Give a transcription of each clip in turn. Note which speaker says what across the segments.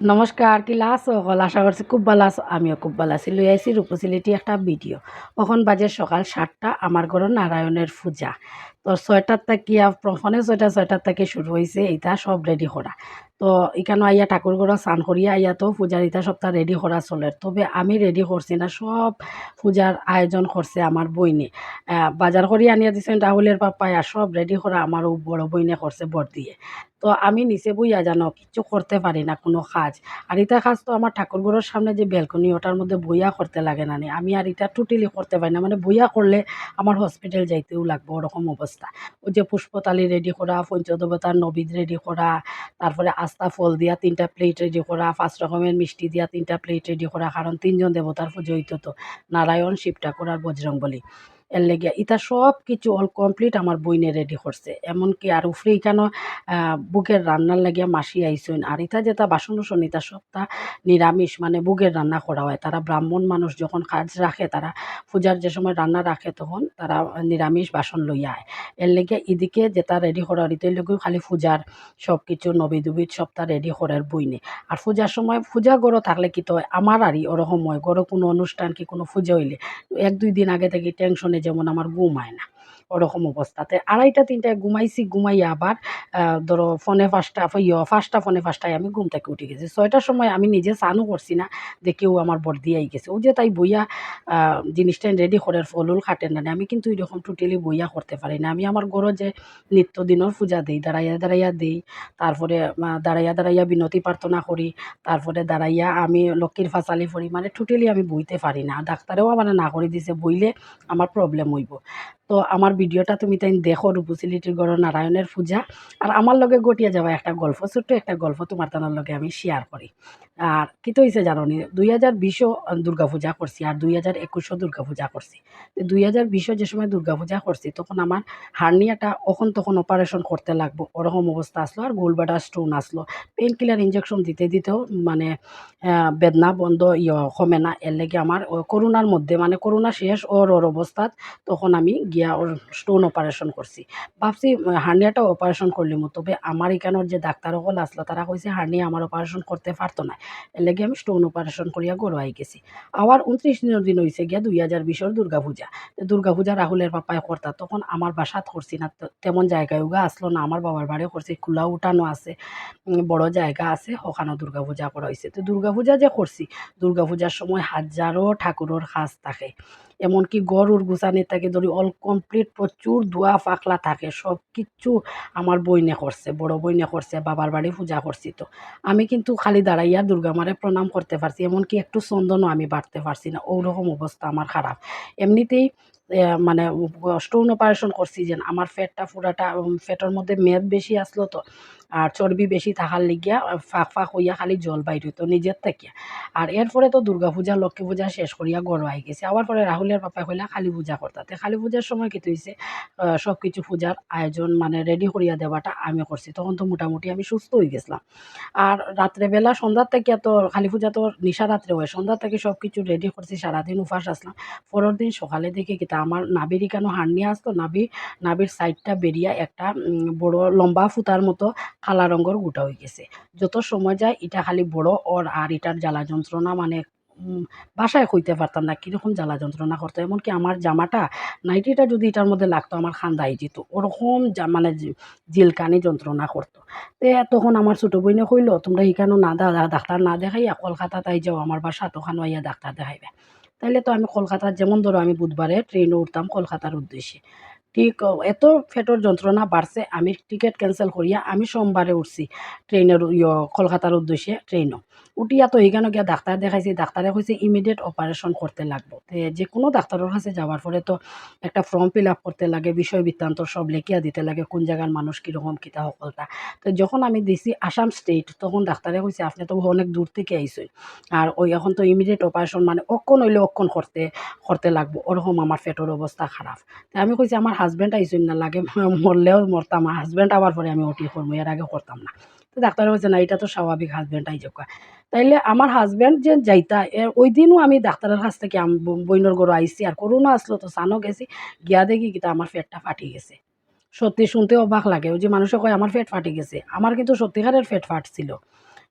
Speaker 1: নমস্কার, কি লাস হল আশা করছি খুব ভালো আছো। আমিও খুব ভালো আছি। লই আইছি রূপসিলিটি একটা ভিডিও এখন বাজে সকাল সাতটা আমার ঘর নারায়ণের পূজা। তো ছয়টার থেকে ফোনে ছয়টা ছয়টার থেকে শুরু হয়েছে এটা সব রেডি করা তো এখানে আইয়া ঠাকুর ঘর স্নান করিয়া আইয়া তো পূজার ইটা সপ্তাহ রেডি করা চলে। তবে আমি রেডি করছি না, সব পূজার আয়োজন করছে আমার বইনে। বাজার করিয়া আনিয়া দিছেন রাহুলের পাপায় আর সব রেডি করা আমার বড় বইনে করছে বর দিয়ে তো আমি নিচে বইয়া জানো, কিছু করতে পারি না কোনো কাজ আর এটা কাজ তো আমার ঠাকুরঘরের সামনে যে ব্যালকনি ওটার মধ্যে বইয়া করতে লাগে না আমি আর এটা টোটালি করতে পারি না মানে বইয়া করলে আমার হসপিটাল যাইতেও লাগবে ওরকম অবস্থা ওই যে পুষ্পতালি রেডি করা পঞ্চদেবতার নবীদ রেডি করা তারপরে আস্তা ফল দিয়া, তিনটা প্লেট রেডি করা, পাঁচ রকমের মিষ্টি দিয়া, তিনটা প্লেট রেডি করা, কারণ তিনজন দেবতার পুজো হইতো তো। নারায়ণ শিব ঠাকুর আর বজরং বলি এর লেগে ইতা সব কিছু অল কমপ্লিট আমার বইনে রেডি করছে। এমনকি আর উফরে এখানে বুকের রান্নার লাগিয়া মাসি আইসইন। আর ইটা যেটা বাসন উসন ইটা সবটা নিরামিষ মানে বুকের রান্না করা হয়। তারা ব্রাহ্মণ মানুষ যখন কাজ রাখে, তারা পূজার যে সময় রান্না রাখে, তখন তারা নিরামিষ বাসন লইয়া আয়। এর লেগে এদিকে যেটা রেডি করার ইতের লেগেও খালি পূজার সব কিছু নবী দুবিদ সবটা রেডি করার বইনে। আর পূজার সময়, পূজা গড়ো থাকলে কি তো আমার আরই ওরকম হয়। গড়ো কোনো অনুষ্ঠান কি কোনো পুজো হইলে, এক দুই দিন আগে থেকে টেনশনে যেমন আমার ঘুম হয় না। ওরকম অবস্থাতে। আড়াইটা, তিনটায় ঘুমাইছি, ঘুমাইয়া আবার ধরো ফোনে পাঁচটা ইয়ে পাঁচটা, ফোনে পাঁচটায় আমি ঘুম থেকে উঠে গেছি। ছয়টার সময় আমি নিজে স্নানও করছি না দেখেও আমার বর্দি আই গেছে। ও যে তাই বইয়া জিনিসটা রেডি করে ফলুল খাটেন না আমি কিন্তু এরকম টোটালি বইয়া করতে পারি না। আমি আমার ঘরে যে নিত্য নিত্যদিনের পূজা দিই, দাঁড়াইয়া দাঁড়াইয়া দিই, তারপরে দাঁড়াইয়া দাঁড়াইয়া বিনতি প্রার্থনা করি, তারপরে দাঁড়াইয়া আমি লক্ষ্মীর ফাঁসালি পড়ি মানে টোটালি আমি বইতে পারি না। ডাক্তারেও আমার না করে দিছে, বইলে আমার প্রবলেম হইব। তো আমার ভিডিওটা তুমি তাই দেখো রূপসিলিটির গড় নারায়ণের পূজা। আর আমার লগে গটিয়া যাওয়া একটা গল্প, ছোট্ট একটা গল্প তোমার তানার লগে আমি শেয়ার করি। আর কী তো হয়েছে জানো নি দুই হাজার বিশও দুর্গা পূজা করছি আর দুই হাজার একুশও দুর্গা পূজা করছি দুই হাজার বিশও যে সময় দুর্গা পূজা করছি, তখন আমার হার্নিয়াটা ওখন তখন অপারেশন করতে লাগবো। ওরকম অবস্থা আসলো আর গোলবাডা স্টোন আসলো। পেন কিলার ইঞ্জেকশন দিতে দিতেও মানে বেদনা বন্ধ ইয়ে কমে না। এর লেগে আমার করোনার মধ্যে মানে করোনা শেষ ওর ওর অবস্থাত তখন আমি গিয়া ওর স্টোন অপারেশন করছি। ভাবছি হার্নিয়াটা অপারেশন করলিম। তবে আমার এখানোর যে ডাক্তার আসলো, তারা কইছে হার্নিয়া আমার অপারেশন করতে পারতো না। এর লাগে আমি স্টোন অপারেশন করিয়া গড়াই গেছি। আবার উনত্রিশ দিনের দিন হয়েছে গিয়া দুই হাজার বিশের দুর্গা পূজা রাহুলের পাপায় কর্তা, তখন আমার বাসাত করছি না তেমন জায়গায় উগা আসলো না, আমার বাবার বাড়িও করছি, খোলা উঠানো আছে বড় জায়গা আছে ওখানেও দুর্গা পূজা করা হয়েছে তো দুর্গা পূজা যে করছি দুর্গা পূজার সময় হাজারো ঠাকুরের সাজ থাকে। এমনকি গরুর গুছানি থেকে ধরি অল কমপ্লিট প্রচুর দোয়া পাকলা থাকে সব কিচ্ছু আমার বইনে করছে বড় বইনে করছে বাবার বাড়ি পূজা করছি তো। আমি কিন্তু খালি দাঁড়াইয়া দুর্গা মারে প্রণাম করতে পারছি এমনকি একটু চন্দনও আমি বাড়তে পারছি না ওরকম অবস্থা আমার খারাপ। এমনিতেই মানে স্টোন অপারেশন করছি যেন আমার ফ্যাটটা উম, ফ্যাটের মধ্যে মেদ বেশি আসলো তো আর চর্বি বেশি থাকার লিগিয়া ফাঁক ফাঁক হইয়া খালি জল বাইর হইতো নিজের থেকে। আর এরপরে তো দুর্গা পূজা, লক্ষ্মী পূজা শেষ করিয়া গড় আই গেছে। আবার পরে রাহুলের পাপা কইলা কালী পূজা করতাতে। কালী পূজার সময় কি হইছে সব কিছু পূজার আয়োজন মানে রেডি করিয়া দেওয়াটা আমি করছি। তখন তো মোটামুটি আমি সুস্থ হয়ে গেছিলাম। আর রাত্রেবেলা সন্ধ্যার থেকে তো কালী পূজা তো নিশা রাত্রে হয়। সন্ধ্যার থেকে সব কিছু রেডি করছি, সারাদিন উপাস আসলাম। পরের দিন সকালে দেখে কিতা আমার নাবির কেন হান্নি আসতো? নাবি নাবির সাইডটা বেরিয়া একটা বড় লম্বা ফুতার মতো কালা রঙের গোটা হয়ে গেছে। যত সময় যায়, এটা খালি বড় ওর আর এটার জ্বালা যন্ত্রণা মানে বাসায় কইতে পারতাম না কীরকম জ্বালা যন্ত্রণা করতো। এমনকি আমার জামাটা, নাইটিটা যদি এটার মধ্যে লাগতো, আমার খান্দাই যেত। ওরকম মানে জিলকানি যন্ত্রণা করতো। তে তখন আমার ছোটো বইনে কইলো, তোমরা এখানেও না দা ডাক্তার না দেখাইয়া কলকাতা তাই যাও, আমার বাসা তখন আইয়া ডাক্তার দেখাইবে। তাইলে তো আমি কলকাতার, যেমন ধরো আমি বুধবারে ট্রেনে উঠতাম কলকাতার উদ্দেশ্যে। ঠিক এত ফেটর যন্ত্রণা বাড়ছে, আমি টিকিট ক্যান্সেল করিয়া আমি সোমবারে উঠছি। ট্রেনের ইয়, কলকাতার উদ্দেশ্যে, ট্রেনও। উঠিয়া তো এইখানে গিয়া ডাক্তার দেখাইছি ডাক্তারে কইছে ইমিডিয়েট অপারেশন করতে লাগবো। যে কোনো ডাক্তারের কাছে যাওয়ার পরে তো একটা ফর্ম ফিল আপ করতে লাগে, বিষয় বৃত্তান্ত সব লেখিয়া দিতে লাগে, কোন জায়গার মানুষ কীরকম কিতা সকলটা তো যখন আমি দিছি আসাম স্টেট তখন ডাক্তারে কইছে আপনি তো অনেক দূর থেকে আইসই আর ওই এখন তো ইমিডিয়েট অপারেশন মানে অক্ষণ হইলে অক্ষণ করতে করতে লাগবো। ওরকম আমার পেটের অবস্থা খারাপ। তো আমি কইছি আমার হাজব্যান্ড আইসই না লাগে, মরলেও মরতাম হাজব্যান্ড আবার পরে আমি ওটি করব এর আগে করতাম না। তো ডাক্তারে বলছে না এটা তো স্বাভাবিক হাজব্যান্ড আই যোগ তাইলে আমার হাজব্যান্ড যে যাইতা ওই দিনও আমি ডাক্তারের কাছ থেকে বইনর গরু আইসি আর করোনা আসলো তো সানও গেছি, গিয়া দেখি কিতা আমার পেটটা ফাটি গেছে। সত্যি শুনতে অবাক লাগে, ওই যে মানুষে কয় আমার পেট ফাটি গেছে, আমার কিন্তু সত্যিকারের পেট ফাটছিল।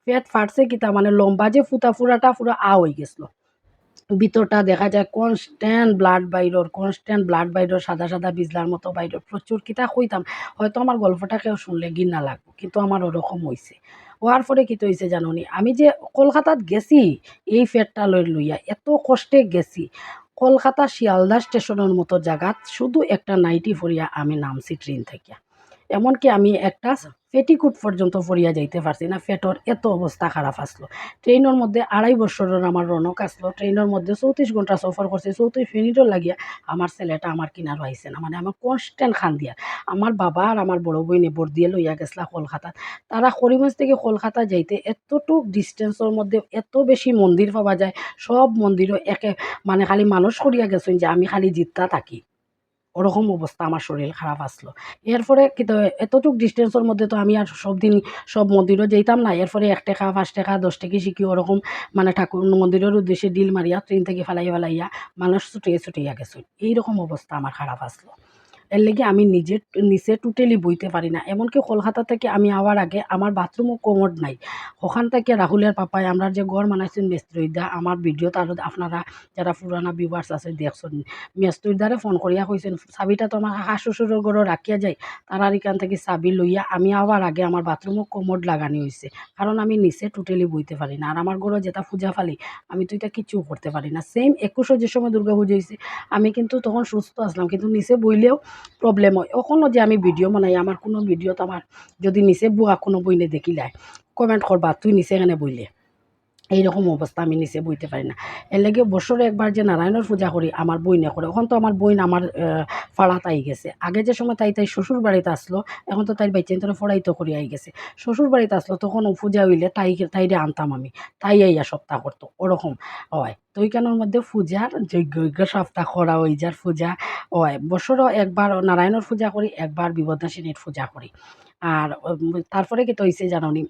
Speaker 1: পেট ফাটছে কিতা মানে লম্বা যে ফুটা ফুরাটা পুরো আ হয়ে গেছিল। ভিতরটা দেখা যায় কনস্ট্যান্ট ব্লাড বাইরর কনস্ট্যান্ট ব্লাড বাইরর সাদা সাদা বিজলার মতো বাইরর প্রচুর কিতা কইতাম, হয়তো আমার গল্পটা কেউ শুনলে ঘিন্না লাগবো, কিন্তু আমার ওরকম হয়েছে হওয়ার পরে কী হয়েছে জানোনি? আমি যে কলকাতাত গেছি, এই ফেরটা লই লইয়া এত কষ্টে গেছি। কলকাতা শিয়ালদা স্টেশনের মতো জায়গাত শুধু একটা নাইটি ফরিয়া আমি নামছি ট্রেন থেকে এমনকি আমি একটা পেটিকুট পর্যন্ত ফরিয়া যাইতে পারছি না। পেটর এত অবস্থা খারাপ আসলো। ট্রেনের মধ্যে আড়াই বছরের আমার রনক আসলো। ট্রেনের মধ্যে চৌত্রিশ ঘণ্টা সফর করছে। চৌত্রিশ মিনিটও লাগিয়া আমার ছেলেটা আমার কিনারও আইসে না। মানে আমার কনস্ট্যান্ট খান দিয়া। আমার বাবা আর আমার বড় বই নেবর দিয়ে লইয়া গেছিলা কলকাতাত। তারা করিমগঞ্জ থেকে কলকাতা যাইতে এতটুক ডিস্টেন্সের মধ্যে এত বেশি মন্দির পাওয়া যায়। সব মন্দিরও একে মানে খালি মানুষ করিয়া গেছেন যে আমি খালি জিততা থাকি। ওরকম অবস্থা আমার শরীর খারাপ আসলো। এরপরে কিন্তু এতটুক ডিস্টেন্সের মধ্যে তো আমি আর সব দিন সব মন্দিরও যেতাম না। এরপরে এক টাকা, পাঁচ টাকা, দশ টাকা শিখি ওরকম মানে ঠাকুর মন্দিরের উদ্দেশ্যে ডিল মারিয়া, ট্রেন থেকে ফেলাই ফেলাইয়া মানুষ ছুটিয়ে ছুটিয়া গেছে। এইরকম অবস্থা আমার খারাপ আসলো। এর লেগে আমি নিজে, নিচে টোটালি বইতে পারি না। এমনকি কলকাতা থেকে আমি আওয়ার আগে আমার বাথরুমও কোমোড নাই। ওখান থেকে রাহুলের পাপায় আমরা যে গড় বানাইছেন মেস্ত্রিদা, আমার ভিডিওত আরও আপনারা যারা পুরানা ভিউয়ার্স আছে দেখছেন। মেস্ত্রিদারে ফোন করিয়া কইছেন, চাবিটা তো আমার শাশু শ্বশুরের ঘরে রাখিয়া যায়। তারার এখান থেকে চাবি লইয়া আমি আওয়ার আগে আমার বাথরুমও কোমোড লাগানি হয়েছে কারণ আমি নিচে টোটালি বইতে পারি না। আর আমার ঘরে যেটা পূজা ফালি, আমি তো এটা কিছু করতে পারি না। সেম একুশো যে সময় দুর্গা পুজো হয়েছে আমি কিন্তু তখন সুস্থ আসলাম। কিন্তু নিচে বইলেও প্রবলেম হয়। অকণো যে আমি ভিডিও বনাই আমার কোনো ভিডিওত আমার যদি নিচে বোৱা কোনো বইলে দেখিলাই কমেন্ট করবা তুই নিচে কেনে বইলে? এইরকম অবস্থা আমি নিচে বইতে পারি না। এর লাগে বছরে একবার যে নারায়ণের পূজা করি, আমার বই না করে। এখন তো আমার বইন আমার ফাড়াত তাই গেছে। আগে যে সময় তাই তাই শ্বশুর বাড়িতে আসলো, এখন তো তাই বাইচেন তোর ফড়াইতো করে আই গেছে। শ্বশুর বাড়িতে আসলো, তখন পূজা হইলে তাই তাইরে আনতাম আমি। তাই আইয়া সপ্তাহ করতো, ওরকম হয়। তো ওইখানের মধ্যে পূজার যজ্ঞ যজ্ঞ সপ্তাহ করা ওই যার পূজা হয়। বছরও একবার নারায়ণের পূজা করি, একবার বিপদাসিনীর পূজা করি। আর তারপরে কি তো হয়েছে জাননি?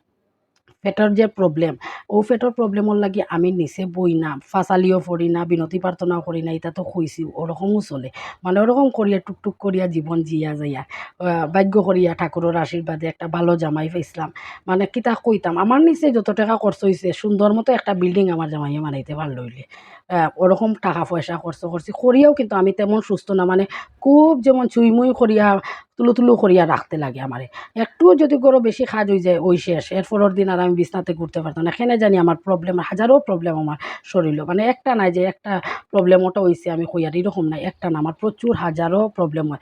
Speaker 1: পেটর যে প্রবলেম ও পেটর প্রবলেমর লাগি আমি নিচে বই না ফাঁসালিও পড়ি না, বিনতি প্রার্থনাও করি না এটা তো শুয়েছি ওরকমও চলে। মানে ওরকম করিয়া টুকটুক করিয়া জীবন জিয়া যাইয়া ভাগ্য করিয়া ঠাকুরের আশীর্বাদে একটা ভালো জামাই পাইছিলাম। মানে কিতা কইতাম আমার নিচে যত টাকা খরচ হয়েছে সুন্দর মতো একটা বিল্ডিং আমার জামাইয়ে বানাইতে পারল হইলে ওরকম টাকা পয়সা খরচ করছি। করিয়াও কিন্তু আমি তেমন সুস্থ না মানে খুব যেমন চুইমুই করিয়া তুলু তুলু করিয়া রাখতে লাগে আমারে। একটুও যদি গরো বেশি খাজ হয়ে যায়, ওই শেষ। এর দিন আর আমি বিছনাতে ঘুরতে পারতাম না। এখানে জানি আমার প্রবলেম হাজারো প্রবলেম আমার শরীরও। মানে একটা নাই যে একটা প্রবলেম ওটা হয়েছে আমি কইয়ার এরকম নাই। একটা না, আমার প্রচুর হাজারো প্রবলেম হয়।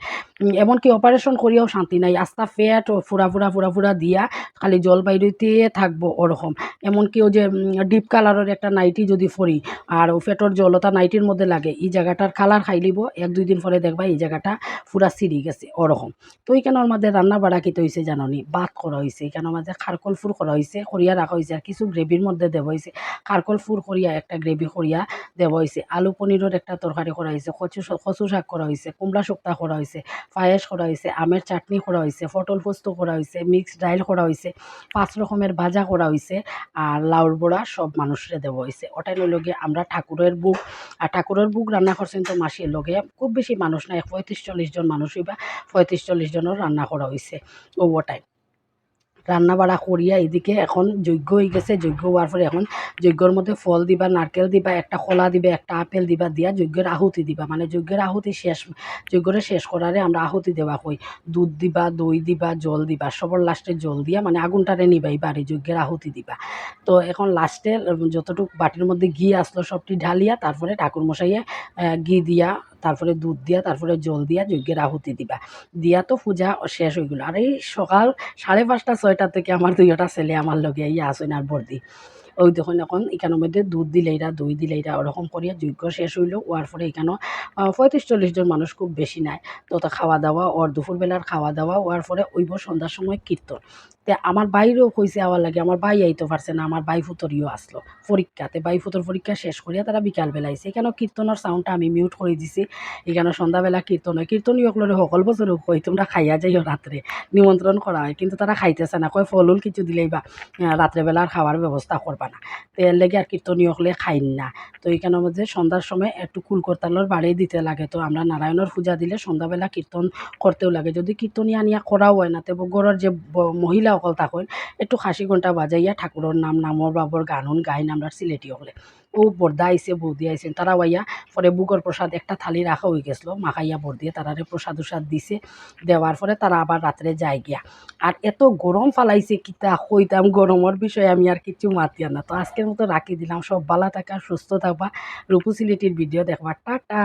Speaker 1: এমনকি অপারেশন করিয়াও শান্তি নাই। আস্তা ফ্যাট ফুরা ফুরা ফুরা ফুরা দিয়া খালি জল বাইরিতে থাকব ওরকম। এমনকি ও যে ডিপ কালারের একটা নাইটি যদি ফরি আর ও ফেটর জলতা নাইটির মধ্যে লাগে এই জায়গাটার কালার খাই লিব এক দুই দিন পরে দেখবা এই জায়গাটা পুরা সিঁড়ি গেছে ওরকম তো এইখানের মধ্যে রান্না বাড়া কিতে হয়েছে জাননি ভাত করা হয়েছে এখানের মধ্যে খারকল ফুর করা হয়েছে করিয়া রাখা হয়েছে আর কিছু গ্রেভির মধ্যে দেওয়া হয়েছে খারকল ফুর করিয়া একটা গ্রেভি করিয়া দেওয়া হয়েছে আলু পনিরের একটা তরকারি করা হয়েছে কচু কচু শাক করা হয়েছে কুমড়া শুক্তা করা হয়েছে পায়েস করা হয়েছে আমের চাটনি করা হয়েছে পটল পোস্ত করা হয়েছে মিক্সড ডাইল করা হয়েছে পাঁচ রকমের ভাজা করা হয়েছে আর লাউর বড়া সব মানুষরে দেওয়া হয়েছে ওটাই লগে আমরা ঠাকুরের বুক, আর ঠাকুরের বুক রান্না করছেন তো মাসির লগে। খুব বেশি মানুষ নাই, পঁয়ত্রিশ চল্লিশ জন মানুষ হইবা, পঁয়ত্রিশ চল্লিশ জনের রান্না করা হয়েছে ওভারটাইম রান্না বাড়া করিয়া এদিকে এখন যজ্ঞ হয়ে গেছে, যজ্ঞ হওয়ার পরে এখন যজ্ঞর মধ্যে ফল দিবা নারকেল দিবা, একটা কলা দিবা, একটা আপেল দিবা, দিয়া যজ্ঞের আহুতি দিবা। মানে যজ্ঞের আহুতি শেষ যজ্ঞরে শেষ করারে আমরা আহুতি দেওয়া কই দুধ দিবা দই দিবা, জল দিবা সবর লাস্টে জল দিয়া মানে আগুনটারে নিবাই বাড়ি যজ্ঞের আহুতি দিবা। তো এখন লাস্টে যতটুকু বাটির মধ্যে ঘি আসলো সবটি ঢালিয়া তারপরে ঠাকুর মশাইয়ে ঘি দিয়া তারপরে দুধ দিয়া, তারপরে জল দিয়া যজ্ঞের আহুতি দিবা। দিয়া তো পূজা শেষ হয়ে গেলো। আর এই সকাল সাড়ে পাঁচটা, ছয়টা থেকে আমার দুইটা ছেলে আমার লগে ইয়া আসেন আর বর্দি। ওই দেখুন এখন এখানের মধ্যে দুধ দিলে দিলেইরা, দই দিলেইরা ওরকম করিয়া যজ্ঞ শেষ হইল। ওয়ার পরে এখানেও পঁয়ত্রিশ চল্লিশ জন মানুষ খুব বেশি নাই। তো খাওয়া দাওয়া, ওর দুপুরবেলার খাওয়া দাওয়া, ওয়ার পরে ওইব সন্ধ্যার সময় কীর্তন। তে আমার বাইরেও কইছে আওয়ার লাগে, আমার বাই আইতে পারছে না, আমার বাই ফুতরিও আসলো পরীক্ষাতে। বাই ফুতর পরীক্ষা শেষ করিয়া তারা বিকালবেলা আইছে। এখানেও কীর্তনের সাউন্ডটা আমি মিউট করে দিছি। এখানে সন্ধ্যাবেলা কীর্তন হয়। কীর্তনীয়কলরে সকল বছর কই তোমরা খাইয়া যাইও রাত্রে। নিমন্ত্রণ করা হয়। কিন্তু তারা খাইতেছে না। কয়, ফলুল কিছু দিলেই বা রাত্রেবেলার খাওয়ার ব্যবস্থা করবা না। তো এর লেগে আর কীর্তনীয়কলে খাইন না। তো এইখানের মধ্যে সন্ধ্যার সময় একটু কুলকর্তালোর বাড়ি দিতে লাগে। তো আমরা নারায়ণের পূজা দিলে সন্ধ্যাবেলা কীর্তন করতেও লাগে। যদি কীর্তনী আনিয়া করাও হয় না তবে ঘরের যে মহিলা সকল থাকুন একটু খাসি ঘণ্টা বাজাইয়া ঠাকুরের নাম নামর বাবর গানুন গাইন আমরা সিলেটি হলে ও বর্দা আইসে বৌদি আইসেন তারা বাইয়া পরে বুকর প্রসাদ একটা থালি রাখা হয়ে গেছিল। মাখাইয়া বর দিয়ে তারারে প্রসাদ উসাদ দিছে। দেওয়ার পরে তারা আবার রাত্রে যায় গিয়া। আর এত গরম ফালাইছে কিতা কইতাম গরমের বিষয়ে আমি আর কিছু মাতিয়া না তো আজকের মতো রাখি দিলাম। সব ভালো থাকা, সুস্থ থাকবা রূপু সিলেটির ভিডিও দেখবা। টাটা!